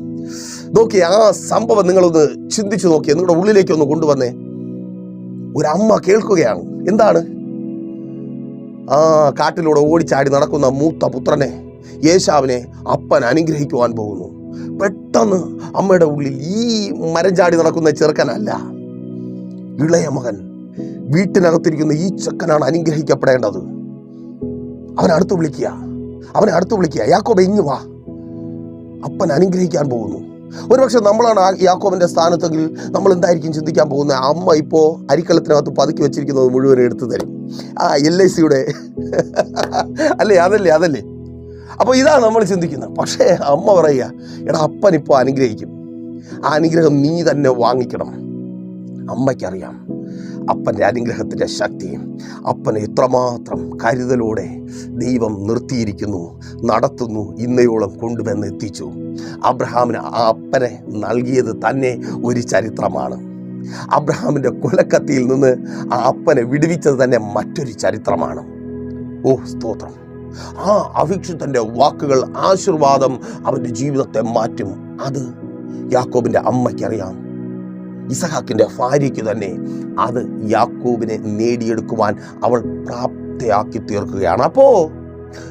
നോക്കി ആ സംഭവം നിങ്ങളൊന്ന് ചിന്തിച്ചു നോക്കിയേ നിങ്ങളുടെ ഉള്ളിലേക്ക് ഒന്ന് കൊണ്ടുവന്നേ. അമ്മ കേൾക്കുകയാണ്. എന്താണ്? ആ കാട്ടിലൂടെ ഓടിച്ചാടി നടക്കുന്ന മൂത്ത പുത്രനെ യേശാവിനെ അപ്പൻ അനുഗ്രഹിക്കുവാൻ പോകുന്നു. പെട്ടെന്ന് അമ്മയുടെ ഉള്ളിൽ ഈ മരം ചാടി നടക്കുന്ന ചെറുക്കനല്ല ഇളയ മകൻ. വീട്ടിനകത്തിരിക്കുന്ന ഈ ചെക്കനാണ് അനുഗ്രഹിക്കപ്പെടേണ്ടത്. അവനെ അടുത്ത് വിളിക്കുക. അവനെ അടുത്ത് വിളിക്കുക. യാക്കോബ ഇങ്ങ് വാ. അപ്പൻ അനുഗ്രഹിക്കാൻ പോകുന്നു. ഒരുപക്ഷെ നമ്മളാണ് യാക്കോബിന്റെ സ്ഥാനത്തെങ്കിൽ നമ്മൾ എന്തായിരിക്കും ചിന്തിക്കാൻ പോകുന്നത്? അമ്മ ഇപ്പോൾ അരിക്കളത്തിനകത്ത് പതുക്കി വെച്ചിരിക്കുന്നത് മുഴുവൻ എടുത്തു തരും. ആ എൽ ഐ സിയുടെ അല്ലേ അതല്ലേ അതല്ലേ. അപ്പോൾ ഇതാണ് നമ്മൾ ചിന്തിക്കുന്നത്. പക്ഷേ അമ്മ പറയുക എടാ അപ്പൻ ഇപ്പോൾ അനുഗ്രഹിക്കും. ആ അനുഗ്രഹം നീ തന്നെ വാങ്ങിക്കണം. അമ്മയ്ക്കറിയാം അപ്പന്റെ അനുഗ്രഹത്തിന്റെ ശക്തി അപ്പനെ എത്രമാത്രം കരുതലോടെ ദൈവം നിർത്തിയിരിക്കുന്നു നടത്തുന്നു ഇന്നയോളം കൊണ്ടുവന്ന് എത്തിച്ചു. അബ്രഹാമിന് ആ അപ്പനെ നൽകിയത് തന്നെ ഒരു ചരിത്രമാണ്. അബ്രഹാമിന്റെ കൊലക്കത്തിയിൽ നിന്ന് ആ അപ്പനെ വിടുവിച്ചത് തന്നെ മറ്റൊരു ചരിത്രമാണ്. ഓ സ്തോത്രം. ആ അഭിക്ഷുത്തന്റെ വാക്കുകൾ ആശീർവാദം അവന്റെ ജീവിതത്തെ മാറ്റും. അത് യാക്കോബിന്റെ അമ്മയ്ക്കറിയാം ഇസഹാക്കിന്റെ ഭാര്യയ്ക്ക് തന്നെ അത് യാക്കോബിനെ നേടിയെടുക്കുവാൻ അവൾ പ്രാപ്തയാക്കി തീർക്കുകയാണ്. അപ്പോ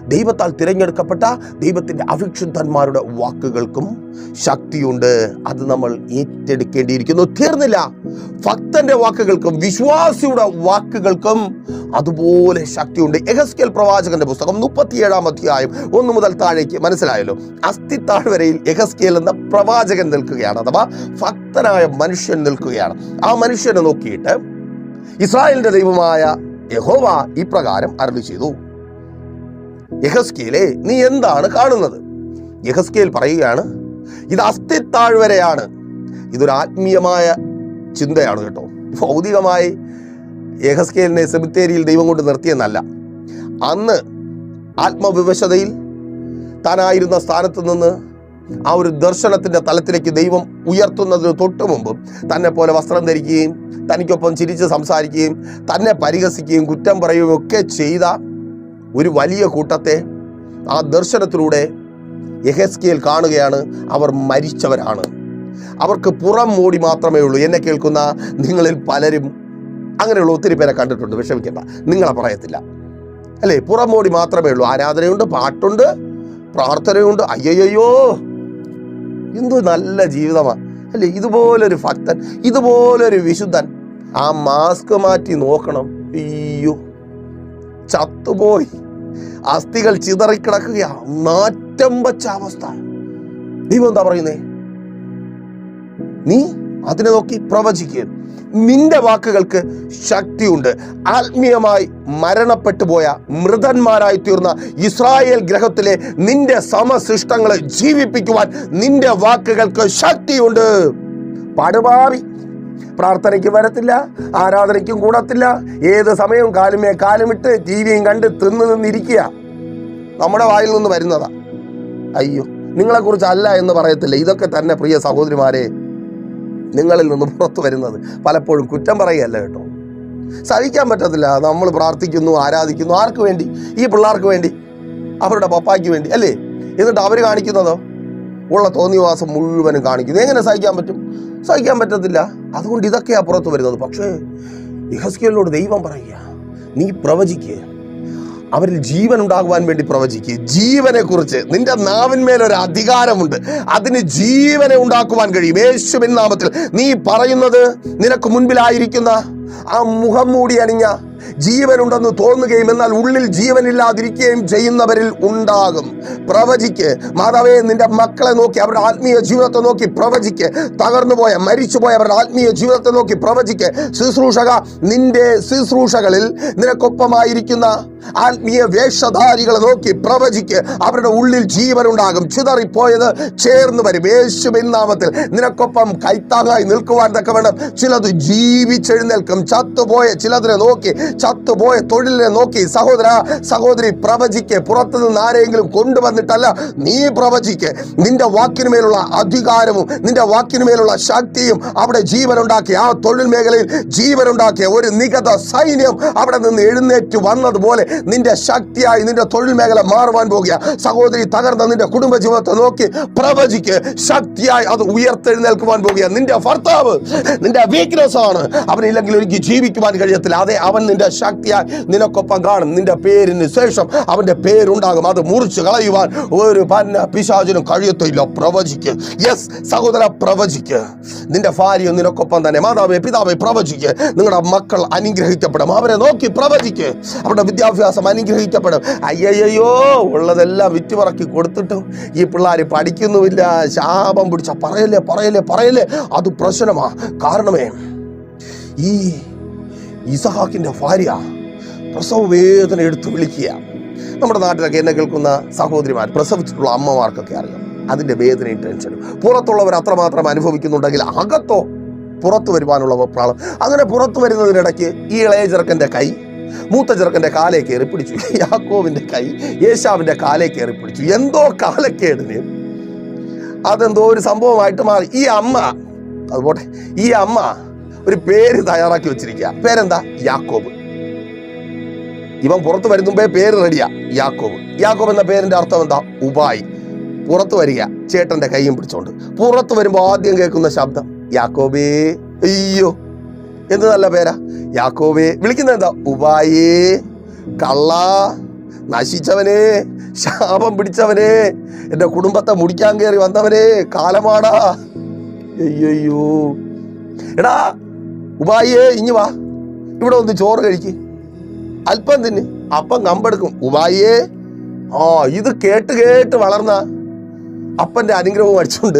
ദൈവത്താൽ തിരഞ്ഞെടുക്കപ്പെട്ട ദൈവത്തിന്റെ അഭിക്ഷുദ്ധന്മാരുടെ വാക്കുകൾക്കും ശക്തിയുണ്ട്. അത് നമ്മൾ ഏറ്റെടുക്കേണ്ടിയിരിക്കുന്നു. തീർന്നില്ല. ഭക്തന്റെ വാക്കുകൾക്കും വിശ്വാസിയുടെ വാക്കുകൾക്കും അതുപോലെ ശക്തിയുണ്ട്. എഹസ്കേൽ പ്രവാചകന്റെ പുസ്തകം മുപ്പത്തിയേഴാം അധ്യായം ഒന്ന് മുതൽ താഴേക്ക് മനസ്സിലായല്ലോ. അസ്ഥിത്താഴ്വരയിൽ എഹസ്കേൽ എന്ന പ്രവാചകൻ നിൽക്കുകയാണ് അഥവാ ഭക്തനായ മനുഷ്യൻ നിൽക്കുകയാണ്. ആ മനുഷ്യനെ നോക്കിയിട്ട് ഇസ്രായേലിന്റെ ദൈവമായ യഹോവ ഇപ്രകാരം അരളി ചെയ്തു. യഹസ്കേലെ നീ എന്താണ് കാണുന്നത്? യഹസ്കിയിൽ പറയുകയാണ് ഇത് അസ്ഥിത്താഴ്വരയാണ് ഇതൊരു ആത്മീയമായ ചിന്തയാണ് കേട്ടോ. ഭൗതികമായി യഹസ്കേലിനെ സെമിത്തേരിയിൽ ദൈവം കൊണ്ട് നിർത്തിയെന്നല്ല. അന്ന് ആത്മവിവശതയിൽ താനായിരുന്ന സ്ഥാനത്ത് നിന്ന് ആ ഒരു ദർശനത്തിന്റെ തലത്തിലേക്ക് ദൈവം ഉയർത്തുന്നതിന് തൊട്ട് മുമ്പ് തന്നെ പോലെ വസ്ത്രം ധരിക്കുകയും തനിക്കൊപ്പം ചിരിച്ച് സംസാരിക്കുകയും തന്നെ പരിഹസിക്കുകയും കുറ്റം പറയുകയും ഒക്കെ ചെയ്ത ഒരു വലിയ കൂട്ടത്തെ ആ ദർശനത്തിലൂടെ യഹസ്കിയിൽ കാണുകയാണ് അവർ മരിച്ചവരാണ്. അവർക്ക് പുറം മൂടി മാത്രമേ ഉള്ളൂ. എന്നെ കേൾക്കുന്ന നിങ്ങളിൽ പലരും അങ്ങനെയുള്ള ഒത്തിരി പേരെ കണ്ടിട്ടുണ്ട്. വിഷമിക്കേണ്ട. നിങ്ങളെ പറയത്തില്ല. അല്ലേ? പുറം മൂടി മാത്രമേ ഉള്ളൂ. ആരാധനയുണ്ട്? പാട്ടുണ്ട്. പ്രാർത്ഥനയുണ്ട്. അയ്യയ്യോ! എന്തു നല്ല ജീവിതമാണ് അല്ലേ? ഇതുപോലൊരു ഭക്തൻ ഇതുപോലൊരു വിശുദ്ധൻ ആ മാസ്ക് മാറ്റി നോക്കണം. അയ്യോ! ചത്തുപോയി. അസ്ഥികൾ ചിതറിക്കിടക്കുകയാണ് നാറ്റം വച്ച അവസ്ഥ. ദൈവം എന്താ പറയുന്നേ? നീ അതിനെ നോക്കി പ്രവചിക്കുക നിന്റെ വാക്കുകൾക്ക് ശക്തിയുണ്ട്. ആത്മീയമായി മരണപ്പെട്ടു പോയ മൃതന്മാരായി തീർന്ന ഇസ്രായേൽ ഗ്രഹത്തിലെ നിന്റെ സമസൃഷ്ടങ്ങളെ ജീവിപ്പിക്കുവാൻ നിന്റെ വാക്കുകൾക്ക് ശക്തിയുണ്ട്. പടുപാവി പ്രാർത്ഥനയ്ക്ക് വരത്തില്ല ആരാധനയ്ക്കും കൂടത്തില്ല. ഏത് സമയവും കാലുമേ കാലുമിട്ട് ടി വിയും കണ്ട് തിന്ന് നിന്നിരിക്കുക. നമ്മുടെ വായിൽ നിന്ന് വരുന്നതാ. അയ്യോ നിങ്ങളെക്കുറിച്ച് അല്ല എന്ന് പറയത്തില്ല. ഇതൊക്കെ തന്നെ പ്രിയ സഹോദരിമാരെ നിങ്ങളിൽ നിന്ന് പുറത്തു വരുന്നത്. പലപ്പോഴും കുറ്റം പറയുകയല്ല കേട്ടോ. സഹിക്കാൻ പറ്റത്തില്ല. നമ്മൾ പ്രാർത്ഥിക്കുന്നു ആരാധിക്കുന്നു. ആർക്ക് വേണ്ടി? ഈ പിള്ളേർക്ക് വേണ്ടി? അവരുടെ പപ്പായ്ക്ക് വേണ്ടി. അല്ലേ? എന്നിട്ട് അവർ കാണിക്കുന്നതോ? ഉള്ള തോന്നിവാസം മുഴുവനും കാണിക്കുന്നു. എങ്ങനെ സഹിക്കാൻ പറ്റും? സഹിക്കാൻ പറ്റത്തില്ല. അതുകൊണ്ട് ഇതൊക്കെയാ പുറത്ത് വരുന്നത്. പക്ഷേ ഇഹസ്കിയലിനോട് ദൈവം പറയുക നീ പ്രവചിക്കുക അവരിൽ ജീവൻ ഉണ്ടാകുവാൻ വേണ്ടി പ്രവചിക്കുക ജീവനെക്കുറിച്ച് നിന്റെ നാവിന്മേൽ ഒരു അധികാരമുണ്ട്. അതിന് ജീവനെ ഉണ്ടാക്കുവാൻ കഴിയും. യേശുവിൻ നാമത്തിൽ നീ പറയുന്നത് നിനക്ക് മുൻപിലായിരിക്കുന്ന ആ മുഖം മൂടി അണിഞ്ഞ ജീവനുണ്ടെന്ന് തോന്നുകയും എന്നാൽ ഉള്ളിൽ ജീവനില്ലാതിരിക്കുകയും ചെയ്യുന്നവരിൽ ഉണ്ടാകും. പ്രവചിക്ക്. മാതാവേ നിന്റെ മക്കളെ നോക്കി അവരുടെ ആത്മീയ ജീവിതത്തെ നോക്കി പ്രവചിക്ക്. തകർന്നുപോയ മരിച്ചുപോയ അവരുടെ ആത്മീയ ജീവിതത്തെ നോക്കി പ്രവചിക്ക്. ശുശ്രൂഷക നിന്റെ ശുശ്രൂഷകളിൽ നിനക്കൊപ്പമായിരിക്കുന്ന ആത്മീയ വേഷധാരികളെ നോക്കി പ്രവചിക്ക്. അവരുടെ ഉള്ളിൽ ജീവനുണ്ടാകും. ചിതറിപ്പോയത് ചേർന്ന് വരും. യേശുവിൻ നാമത്തിൽ നിനക്കൊപ്പം കൈത്താങ്ങായി നിൽക്കുവാൻ തക്ക വേണം ചിലത് ജീവിച്ചെഴുന്നേൽക്കും. ചത്തുപോയ ചിലതിനെ നോക്കി ചത്തുപോയ തൊഴിലിനെ നോക്കി സഹോദര സഹോദരി പ്രവചിക്ക്. പുറത്തു നിന്ന് ആരെങ്കിലും കൊണ്ടുവന്നിട്ടല്ല നീ പ്രവചിക്ക്. നിന്റെ വാക്കിനുമേലുള്ള അധികാരവും നിന്റെ വാക്കിനുമേലുള്ള ശക്തിയും അവിടെ ജീവനുണ്ടാക്കി. ആ തൊഴിൽ മേഖലയിൽ ജീവനുണ്ടാക്കിയ ഒരു നിഗത സൈന്യം അവിടെ നിന്ന് എഴുന്നേറ്റ് വന്നതുപോലെ നിന്റെ ശക്തിയായി നിന്റെ തൊഴിൽ മേഖല മാറുവാൻ പോകുക. സഹോദരി തകർന്ന നിന്റെ കുടുംബ ജീവിതത്തെ നോക്കി പ്രവചിക്ക്. ശക്തിയായി അത് ഉയർത്തെഴുന്നേൽക്കുവാൻ പോകുക. നിന്റെ ഭർത്താവ് നിന്റെ വീക്ക്നെസ് ആണ്. അവനില്ലെങ്കിൽ എനിക്ക് ജീവിക്കുവാൻ കഴിയത്തില്ല. അതെ അവൻ നിന്റെ ശക്തിയായി നിനക്കൊപ്പം കാണും. നിന്റെ പേരിന് ശേഷം അവന്റെ പേരുണ്ടാകും. അത് മുറിച്ച് കളയുവാൻ ഒരു പന്ന പിശാചിനും കഴിയത്തില്ല പ്രവചിക്ക്. യെസ് സഹോദര പ്രവചിക്ക്. നിന്റെ ഭാര്യ നിനക്കൊപ്പം തന്നെ. മാതാവേ പിതാവേ പ്രവചിക്ക്. നിങ്ങളുടെ മക്കൾ അനുഗ്രഹിക്കപ്പെടും. അവരെ നോക്കി പ്രവചിക്ക്. അവരുടെ വിദ്യാഭ്യാസം അനുഗ്രഹിക്കപ്പെടും. അയ്യയ്യോ ഉള്ളതെല്ലാം വിറ്റുപറക്കി കൊടുത്തിട്ടും ഈ പിള്ളേർ പഠിക്കുന്നുമില്ല. ശാപം പിടിച്ച പറയല്ലേ പറയല്ലേ പറയല്ലേ. അത് പ്രശ്നമാണ് കാരണമേ ഈ ഇസഹാക്കിന്റെ ഭാര്യ പ്രസവ വേദന എടുത്തു വിളിക്കുക. നമ്മുടെ നാട്ടിലൊക്കെ എന്നെ കേൾക്കുന്ന സഹോദരിമാർ പ്രസവിച്ചിട്ടുള്ള അമ്മമാർക്കൊക്കെ അറിയാം. അതിന്റെ വേദനയും ടെൻഷനും. പുറത്തുള്ളവർ അത്രമാത്രം അനുഭവിക്കുന്നുണ്ടെങ്കിൽ അകത്തോ പുറത്തു വരുവാനുള്ള പ്രാളം. അങ്ങനെ പുറത്തു വരുന്നതിനിടയ്ക്ക് ഈ ഇളയ ചെറുക്കന്റെ കൈ മൂത്ത ചെറുക്കന്റെ കാലേ കയറി പിടിച്ചു. യാക്കോവിന്റെ കൈ യേശാവിന്റെ കാലേ കയറി പിടിച്ചു. എന്തോ കാലക്കേടിന്. അതെന്തോ ഒരു സംഭവമായിട്ട് മാറി. ഈ അമ്മ അതുപോട്ടെ ഈ അമ്മ ഒരു പേര് തയ്യാറാക്കി വെച്ചിരിക്കുക. പേരെന്താ? യാക്കോബ്. ഇവൻ പുറത്തു വരുന്നുമ്പേ പേര് റെഡിയാ. യാക്കോബ്. യാക്കോബ് എന്ന പേരിന്റെ അർത്ഥം എന്താ? ഉപായി. പുറത്തു വരിക. ചേട്ടന്റെ കൈയും പിടിച്ചോണ്ട്. പുറത്തു വരുമ്പോ ആദ്യം കേൾക്കുന്ന ശബ്ദം യാക്കോബേ അയ്യോ. എന്ത് നല്ല പേരാ? യാക്കോബേ. വിളിക്കുന്നത് എന്താ? ഉപായേ കള്ള നശിച്ചവനെ ശാപം പിടിച്ചവനെ എന്റെ കുടുംബത്തെ മുടിക്കാൻ കയറി വന്നവനെ കാലമാടാ. അയ്യോ എടാ ഉപായേ ഇഞ്ഞു വാ. ഇവിടെ ഒന്ന് ചോറ് കഴിക്ക്. അല്പം തിന്ന് അപ്പം കമ്പെടുക്കും. ഉപായേ ആ ഇത് കേട്ട് കേട്ട് വളർന്ന അപ്പന്റെ അനുഗ്രഹവും അടിച്ചുകൊണ്ട്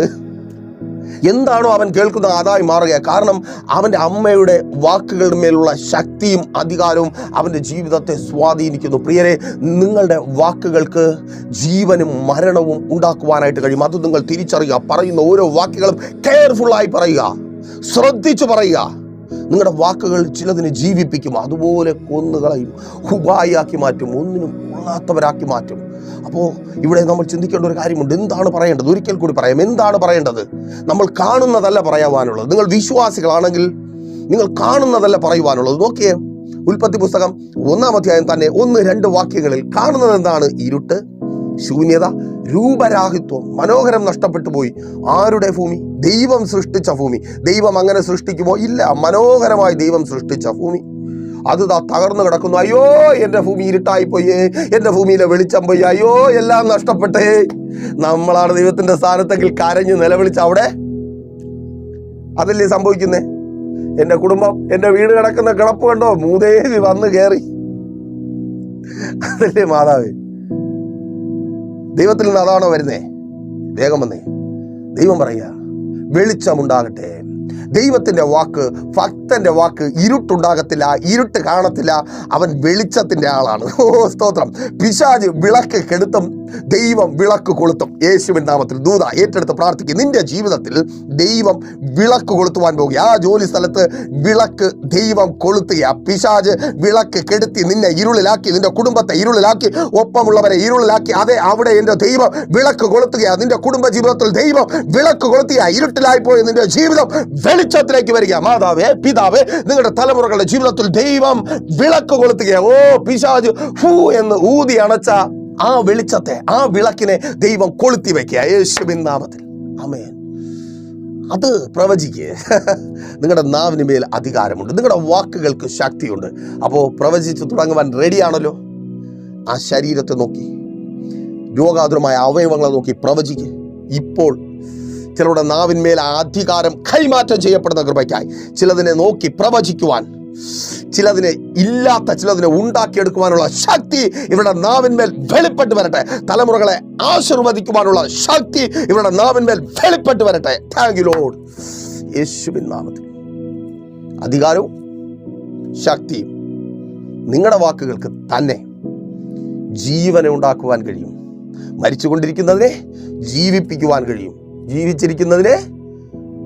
എന്താണോ അവൻ കേൾക്കുന്ന അതായി മാറുക കാരണം അവന്റെ അമ്മയുടെ വാക്കുകളുടെ മേലുള്ള ശക്തിയും അധികാരവും അവന്റെ ജീവിതത്തെ സ്വാധീനിക്കുന്നു. പ്രിയരെ നിങ്ങളുടെ വാക്കുകൾക്ക് ജീവനും മരണവും ഉണ്ടാക്കുവാനായിട്ട് കഴിയും. അത് നിങ്ങൾ തിരിച്ചറിയുക. പറയുന്ന ഓരോ വാക്കുകളും കെയർഫുള്ളായി പറയുക. ശ്രദ്ധിച്ചു പറയുക. നിങ്ങളുടെ വാക്കുകൾ ചിലതിനെ ജീവിപ്പിക്കും അതുപോലെ കൊന്നുകളയും ഹുബായാക്കി മാറ്റും ഒന്നിനും കൊള്ളാത്തവരാക്കി മാറ്റും. അപ്പോൾ ഇവിടെ നമ്മൾ ചിന്തിക്കേണ്ട ഒരു കാര്യമുണ്ട്. എന്താണ് പറയേണ്ടത്? ഒരിക്കൽ കൂടി പറയാം. എന്താണ് പറയേണ്ടത്? നമ്മൾ കാണുന്നതല്ല പറയാവാനുള്ളത്. നിങ്ങൾ വിശ്വാസികളാണെങ്കിൽ നിങ്ങൾ കാണുന്നതല്ല പറയുവാനുള്ളത്. നോക്കിയേ ഉൽപ്പത്തി പുസ്തകം ഒന്നാം അധ്യായം തന്നെ ഒന്ന് രണ്ട് വാക്യങ്ങളിൽ കാണുന്നത് എന്താണ് ഇരുട്ട് ശൂന്യത രൂപരാഹിത്വം മനോഹരം നഷ്ടപ്പെട്ടു പോയി. ആരുടെ ഭൂമി? ദൈവം സൃഷ്ടിച്ച ഭൂമി. ദൈവം അങ്ങനെ സൃഷ്ടിക്കുമോ? ഇല്ല. മനോഹരമായി ദൈവം സൃഷ്ടിച്ച ഭൂമി. അത് തകർന്നു കിടക്കുന്നു. അയ്യോ എന്റെ ഭൂമി ഇരുട്ടായി പോയേ എന്റെ ഭൂമിയിലെ വെളിച്ചം പോയി. അയ്യോ എല്ലാം നഷ്ടപ്പെട്ടേ. നമ്മളാണ് ദൈവത്തിന്റെ സ്ഥാനത്തെങ്കിൽ കരഞ്ഞ് നിലവിളിച്ച അവിടെ. അതല്ലേ സംഭവിക്കുന്നേ? എന്റെ കുടുംബം എന്റെ വീട് കിടക്കുന്ന കിടപ്പ് കണ്ടോ? മൂതേവി വന്ന് കയറി അതല്ലേ മാതാവേ? ദൈവത്തിൽ നിന്ന് അതാണോ വരുന്നേ? വേഗം വന്നേ. ദൈവം പറയുക വെളിച്ചമുണ്ടാകട്ടെ. ദൈവത്തിന്റെ വാക്ക് ഭക്തന്റെ വാക്ക് ഇരുട്ടുണ്ടാകത്തില്ല ഇരുട്ട് കാണത്തില്ല. അവൻ വെളിച്ചത്തിന്റെ ആളാണ്. ഓ സ്തോത്രം. പിശാജ് വിളക്ക് കെടുത്തും ദൈവം വിളക്ക് കൊളുത്തും. യേശുവിൻ നാമത്തിൽ ദൂത ഏറ്റെടുത്ത് പ്രാർത്ഥിക്കും. നിന്റെ ജീവിതത്തിൽ ദൈവം വിളക്ക് കൊളുത്തുവാൻ പോകുക. ആ ജോലി സ്ഥലത്ത് വിളക്ക് ദൈവം കൊളുത്തുക. പിശാജ് വിളക്ക് കെടുത്തി നിന്നെ ഇരുളിലാക്കി നിന്റെ കുടുംബത്തെ ഇരുളിലാക്കി ഒപ്പമുള്ളവരെ ഇരുളിലാക്കി അതെ അവിടെ എന്റെ ദൈവം വിളക്ക് കൊളുത്തുക നിന്റെ കുടുംബ ജീവിതത്തിൽ ദൈവം വിളക്ക് കൊളുത്തുക ഇരുട്ടിലായി പോയ നിന്റെ ജീവിതം വെളിച്ചത്തിലേക്ക് വരിക. മാതാവേ പിതാവേ നിങ്ങളുടെ തലമുറകളുടെ ജീവിതത്തിൽ ദൈവം വിളക്ക് കൊളുത്തുക ഓ പിശാജ് ഹൂ എന്ന് ഊതി അണച്ച ആ വെളിച്ചത്തെ ആ വിളക്കിനെ ദൈവം കൊളുത്തി വെക്കുക യേശുവിൻ നാമത്തിൽ. അമേൻ അത് പ്രവചിക്കുക [laughs] നിങ്ങളുടെ നാവിന് മേൽ അധികാരമുണ്ട്. നിങ്ങളുടെ വാക്കുകൾക്ക് ശക്തിയുണ്ട്. അപ്പോൾ പ്രവചിച്ച് തുടങ്ങുവാൻ റെഡിയാണല്ലോ? ആ ശരീരത്തെ നോക്കി. രോഗാതുരമായ അവയവങ്ങളെ നോക്കി പ്രവചിക്കുക ഇപ്പോൾ ചിലരുടെ നാവിന്മേൽ അധികാരം കൈമാറ്റം ചെയ്യപ്പെടുന്ന കൃപയ്ക്കായി. ചിലതിനെ നോക്കി പ്രവചിക്കുവാൻ ചിലതിനെ ഇല്ലാത്ത ചിലതിനെ ഉണ്ടാക്കിയെടുക്കുവാനുള്ള ശക്തി ഇവരുടെ നാവിന്മേൽ വെളിപ്പെട്ട് വരട്ടെ. തലമുറകളെ ആശീർവദിക്കുവാനുള്ള ശക്തി ഇവരുടെ നാവിന്മേൽ വെളിപ്പെട്ട് വരട്ടെ. താങ്ക് യു ലോഡ് യേശുവിൻ നാമത്തിൽ. അധികാരവും ശക്തിയും നിങ്ങളുടെ വാക്കുകൾക്ക് തന്നെ ജീവനെ ഉണ്ടാക്കുവാൻ കഴിയും. മരിച്ചുകൊണ്ടിരിക്കുന്നതിനെ ജീവിപ്പിക്കുവാൻ കഴിയും. ജീവിച്ചിരിക്കുന്നതിനെ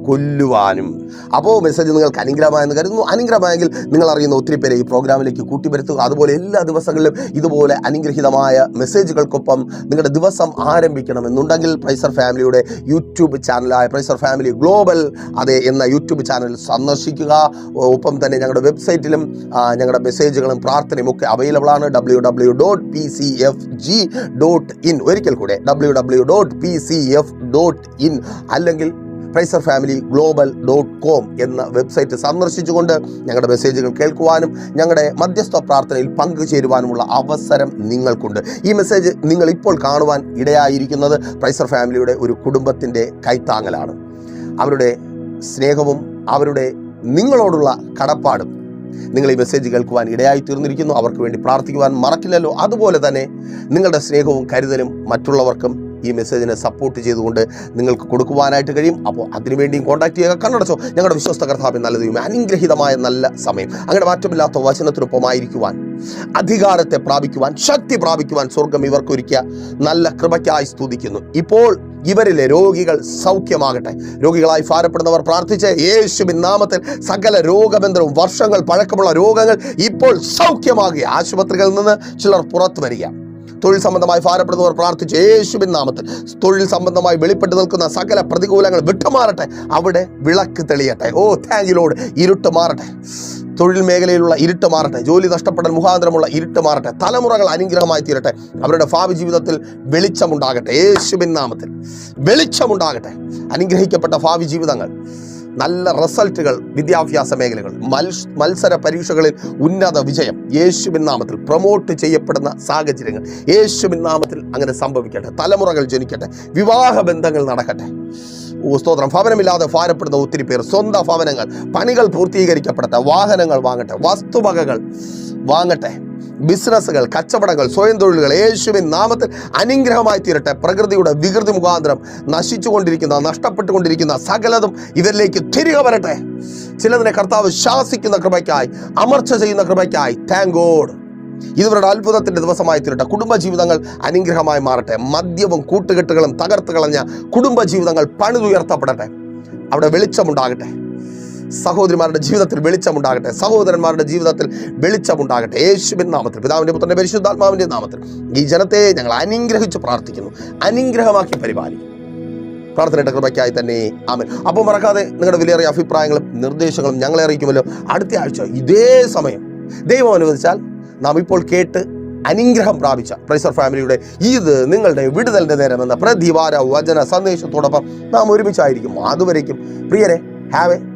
കൊല്ലുവാനും. അപ്പോൾ മെസ്സേജ് നിങ്ങൾക്ക് അനുഗ്രഹമായെന്ന് കരുതുന്നു. അനുഗ്രഹമായെങ്കിൽ നിങ്ങൾ അറിയുന്ന ഒത്തിരി പേരെ ഈ പ്രോഗ്രാമിലേക്ക് കൂട്ടിവരുത്തുക അതുപോലെ എല്ലാ ദിവസങ്ങളിലും ഇതുപോലെ അനുഗ്രഹീതമായ മെസ്സേജുകൾക്കൊപ്പം നിങ്ങളുടെ ദിവസം ആരംഭിക്കണമെന്നുണ്ടെങ്കിൽ പ്രൈസർ ഫാമിലിയുടെ യൂട്യൂബ് ചാനലായ പ്രൈസർ ഫാമിലി ഗ്ലോബൽ അതെ എന്ന യൂട്യൂബ് ചാനൽ സന്ദർശിക്കുക. ഒപ്പം തന്നെ ഞങ്ങളുടെ വെബ്സൈറ്റിലും ഞങ്ങളുടെ മെസ്സേജുകളും പ്രാർത്ഥനയും ഒക്കെ അവൈലബിൾ ആണ്. W W dot P C F G dot in ഒരിക്കൽ കൂടെ W W dot P C F dot in അല്ലെങ്കിൽ praiser family global dot com എന്ന വെബ്സൈറ്റ് സന്ദർശിച്ചുകൊണ്ട് ഞങ്ങളുടെ മെസ്സേജുകൾ കേൾക്കുവാനും ഞങ്ങളുടെ മധ്യസ്ഥ പ്രാർത്ഥനയിൽ പങ്കുചേരുവാനുമുള്ള അവസരം നിങ്ങൾക്കുണ്ട്. ഈ മെസ്സേജ് നിങ്ങൾ ഇപ്പോൾ കാണുവാൻ ഇടയായിരിക്കുന്നത് പ്രൈസർ ഫാമിലിയുടെ ഒരു കുടുംബത്തിന്റെ കൈത്താങ്ങലാണ്. അവരുടെ സ്നേഹവും അവരുടെ നിങ്ങളോടുള്ള കടപ്പാടും നിങ്ങൾ ഈ മെസ്സേജ് കേൾക്കുവാൻ ഇടയായി തീർന്നിരിക്കുന്നു. അവർക്ക് വേണ്ടി പ്രാർത്ഥിക്കുവാൻ മറക്കില്ലല്ലോ. അതുപോലെ തന്നെ നിങ്ങളുടെ സ്നേഹവും കരുതലും മറ്റുള്ളവർക്കും ഈ മെസ്സേജിനെ സപ്പോർട്ട് ചെയ്തുകൊണ്ട് നിങ്ങൾക്ക് കൊടുക്കുവാനായിട്ട് കഴിയും. അപ്പോൾ അതിനുവേണ്ടിയും കോൺടാക്ട് ചെയ്യുക. കണ്ണടച്ചോ. ഞങ്ങളുടെ വിശ്വസ്ത കർത്താവിൻ നല്ല ദൈവം അനുഗ്രഹീതമായ നല്ല സമയം. അങ്ങനെ മാറ്റമില്ലാത്ത വചനത്തിനൊപ്പമായിരിക്കുവാൻ അധികാരത്തെ പ്രാപിക്കുവാൻ ശക്തി പ്രാപിക്കുവാൻ സ്വർഗം ഇവർക്കൊരുക്കിയ നല്ല കൃപയ്ക്കായി സ്തുതിക്കുന്നു. ഇപ്പോൾ ഇവരിലെ രോഗികൾ സൗഖ്യമാകട്ടെ. രോഗികളായി ഭാരപ്പെടുന്നവർ പ്രാർത്ഥിച്ച് യേശുവിൻ നാമത്തിൽ സകല രോഗബന്ധവും വർഷങ്ങൾ പഴക്കമുള്ള രോഗങ്ങൾ ഇപ്പോൾ സൗഖ്യമാകുക ആശുപത്രികളിൽ നിന്ന് ചിലർ പുറത്തു വരിക തൊഴിൽ സംബന്ധമായി ഭാരപ്പെടുന്നവർ പ്രാർത്ഥിച്ച് യേശുവിൻ നാമത്തിൽ. തൊഴിൽ സംബന്ധമായി വെളിപ്പെട്ട് നിൽക്കുന്ന സകല പ്രതികൂലങ്ങൾ വിട്ടുമാറട്ടെ. അവിടെ വിളക്ക് തെളിയട്ടെ. ഓ താങ്ക് യു ലോഡ് ഇരുട്ട് മാറട്ടെ. തൊഴിൽ മേഖലയിലുള്ള ഇരുട്ട് മാറട്ടെ. ജോലി നഷ്ടപ്പെടൽ മുഖാന്തരമുള്ള ഇരുട്ട് മാറട്ടെ. തലമുറകൾ അനുഗ്രഹമായി തീരട്ടെ. അവരുടെ ഭാവി ജീവിതത്തിൽ വെളിച്ചമുണ്ടാകട്ടെ. യേശുവിൻ നാമത്തിൽ വെളിച്ചമുണ്ടാകട്ടെ. അനുഗ്രഹിക്കപ്പെട്ട ഭാവി ജീവിതങ്ങൾ. നല്ല റിസൾട്ടുകൾ വിദ്യാഭ്യാസ മേഖലകൾ മത്സ മത്സര പരീക്ഷകളിൽ ഉന്നത വിജയം യേശുവിൻ നാമത്തിൽ പ്രൊമോട്ട് ചെയ്യപ്പെടുന്ന സാഹചര്യങ്ങൾ യേശുവിൻ നാമത്തിൽ അങ്ങനെ സംഭവിക്കട്ടെ തലമുറകൾ ജനിക്കട്ടെ വിവാഹ ബന്ധങ്ങൾ നടക്കട്ടെ. സ്തോത്രം. ഭവനമില്ലാതെ ഭാരപ്പെടുന്ന ഒത്തിരി പേർ സ്വന്തം ഭവനങ്ങൾ പണികൾ പൂർത്തീകരിക്കപ്പെടട്ടെ വാഹനങ്ങൾ വാങ്ങട്ടെ വസ്തുവകകൾ വാങ്ങട്ടെ. ബിസിനസ്സുകൾ കച്ചവടങ്ങൾ സ്വയം തൊഴിലുകൾ യേശുവിൻ നാമത്തിൽ അനുഗ്രഹമായി തീരട്ടെ. പ്രകൃതിയുടെ വികൃതി മുഖാന്തരം നശിച്ചുകൊണ്ടിരിക്കുന്ന നഷ്ടപ്പെട്ടുകൊണ്ടിരിക്കുന്ന സകലതും ഇവരിലേക്ക് തിരികെ വരട്ടെ. ചിലതിനെ കർത്താവ് ശാസിക്കുന്ന കൃപയ്ക്കായി അമർച്ച ചെയ്യുന്ന കൃപയ്ക്കായി. താങ്ക് ഗോഡ് ഇതുവരുടെ അത്ഭുതത്തിന്റെ ദിവസമായി തീരട്ടെ. കുടുംബജീവിതങ്ങൾ അനുഗ്രഹമായി മാറട്ടെ. മദ്യവും കൂട്ടുകെട്ടുകളും തകർത്ത് കളഞ്ഞ കുടുംബജീവിതങ്ങൾ പണിതുയർത്തപ്പെടട്ടെ. അവിടെ വെളിച്ചമുണ്ടാകട്ടെ. സഹോദരിമാരുടെ ജീവിതത്തിൽ വെളിച്ചമുണ്ടാകട്ടെ. സഹോദരന്മാരുടെ ജീവിതത്തിൽ വെളിച്ചമുണ്ടാകട്ടെ. യേശുവിൻ നാമത്തിൽ പിതാവിന്റെ പുത്രന്റെ പരിശുദ്ധാത്മാവിന്റെ നാമത്തിൽ ഈ ജനത്തെ ഞങ്ങൾ അനുഗ്രഹിച്ച് പ്രാർത്ഥിക്കുന്നു. അനുഗ്രഹമാക്കി പരിപാലിക്കും പ്രാർത്ഥനയുടെ കൃപയ്ക്കായി തന്നെ ആമൻ. അപ്പോൾ മറക്കാതെ നിങ്ങളുടെ വിലയേറിയ അഭിപ്രായങ്ങളും നിർദ്ദേശങ്ങളും ഞങ്ങളെ അറിയിക്കുമല്ലോ. അടുത്ത ആഴ്ച ഇതേ സമയം ദൈവം അനുവദിച്ചാൽ നാം ഇപ്പോൾ കേട്ട് അനുഗ്രഹം പ്രാപിച്ച പ്രൈസർ ഫാമിലിയുടെ ഇത് നിങ്ങളുടെ വിടുതലിന്റെ നേരം എന്ന പ്രതിവാര വചന സന്ദേശത്തോടൊപ്പം നാം ഒരുമിച്ചായിരിക്കും. അതുവരേക്കും. പ്രിയരെ have a